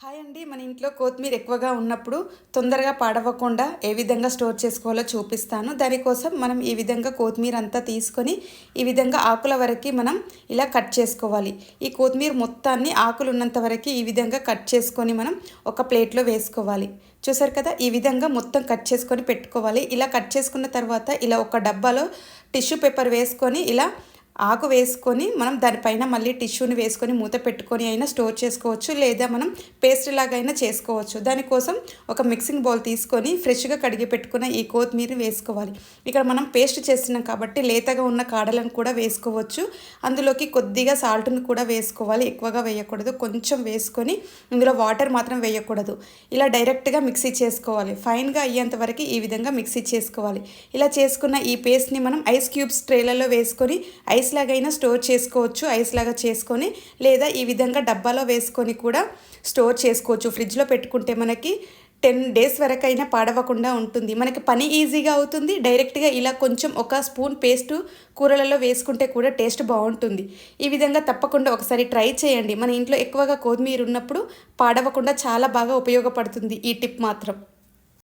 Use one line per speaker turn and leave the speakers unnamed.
Hi అండి. మన ఇంట్లో కొత్తిమీర ఎక్కువగా ఉన్నప్పుడు తొందరగా పాడవకుండా ఏ విధంగా స్టోర్ చేసుకోవాలో చూపిస్తాను. దానికోసం మనం ఈ విధంగా కొత్తిమీర అంతా తీసుకొని ఈ విధంగా ఆకుల వరకు మనం ఇలా కట్ చేసుకోవాలి. ఈ కొత్తిమీర మొత్తాన్ని ఆకులు ఉన్నంత వరకు ఈ విధంగా కట్ చేసుకొని మనం ఒక ప్లేట్లో వేసుకోవాలి. చూసారు కదా? ఈ విధంగా మొత్తం కట్ చేసుకొని పెట్టుకోవాలి. ఇలా కట్ చేసుకున్న తర్వాత ఇలా ఒక డబ్బాలో టిష్యూ పేపర్ వేసుకొని ఇలా ఆకు వేసుకొని మనం దానిపైన మళ్ళీ టిష్యూని వేసుకొని మూత పెట్టుకొని అయినా స్టోర్ చేసుకోవచ్చు లేదా మనం పేస్ట్ లాగైనా చేసుకోవచ్చు. దానికోసం ఒక మిక్సింగ్ బౌల్ తీసుకొని ఫ్రెష్గా కడిగి పెట్టుకున్న ఈ కొత్తిమీర వేసుకోవాలి. ఇక్కడ మనం పేస్ట్ చేస్తున్నాం కాబట్టి లేతగా ఉన్న కాడలను కూడా వేసుకోవచ్చు. అందులోకి కొద్దిగా సాల్ట్ను కూడా వేసుకోవాలి. ఎక్కువగా వేయకూడదు. కొంచెం వేసుకొని ఇందులో వాటర్ మాత్రం వేయకూడదు. ఇలా డైరెక్ట్గా మిక్సీ చేసుకోవాలి. ఫైన్గా అయ్యేంత వరకు ఈ విధంగా మిక్సీ చేసుకోవాలి. ఇలా చేసుకున్న ఈ పేస్ట్ని మనం ఐస్ క్యూబ్స్ ట్రేలలో వేసుకొని ఐస్ లాగైనా స్టోర్ చేసుకోవచ్చు ఐస్ లాగా చేసుకొని లేదా ఈ విధంగా డబ్బాలో వేసుకొని కూడా స్టోర్ చేసుకోవచ్చు. ఫ్రిడ్జ్లో పెట్టుకుంటే మనకి టెన్ డేస్ వరకైనా పాడవకుండా ఉంటుంది. మనకి పని ఈజీగా అవుతుంది. డైరెక్ట్గా ఇలా కొంచెం ఒక స్పూన్ పేస్ట్ కూరలలో వేసుకుంటే కూడా టేస్ట్ బాగుంటుంది. ఈ విధంగా తప్పకుండా ఒకసారి ట్రై చేయండి. మన ఇంట్లో ఎక్కువగా కొత్తిమీర ఉన్నప్పుడు పాడవకుండా చాలా బాగా ఉపయోగపడుతుంది ఈ టిప్ మాత్రం.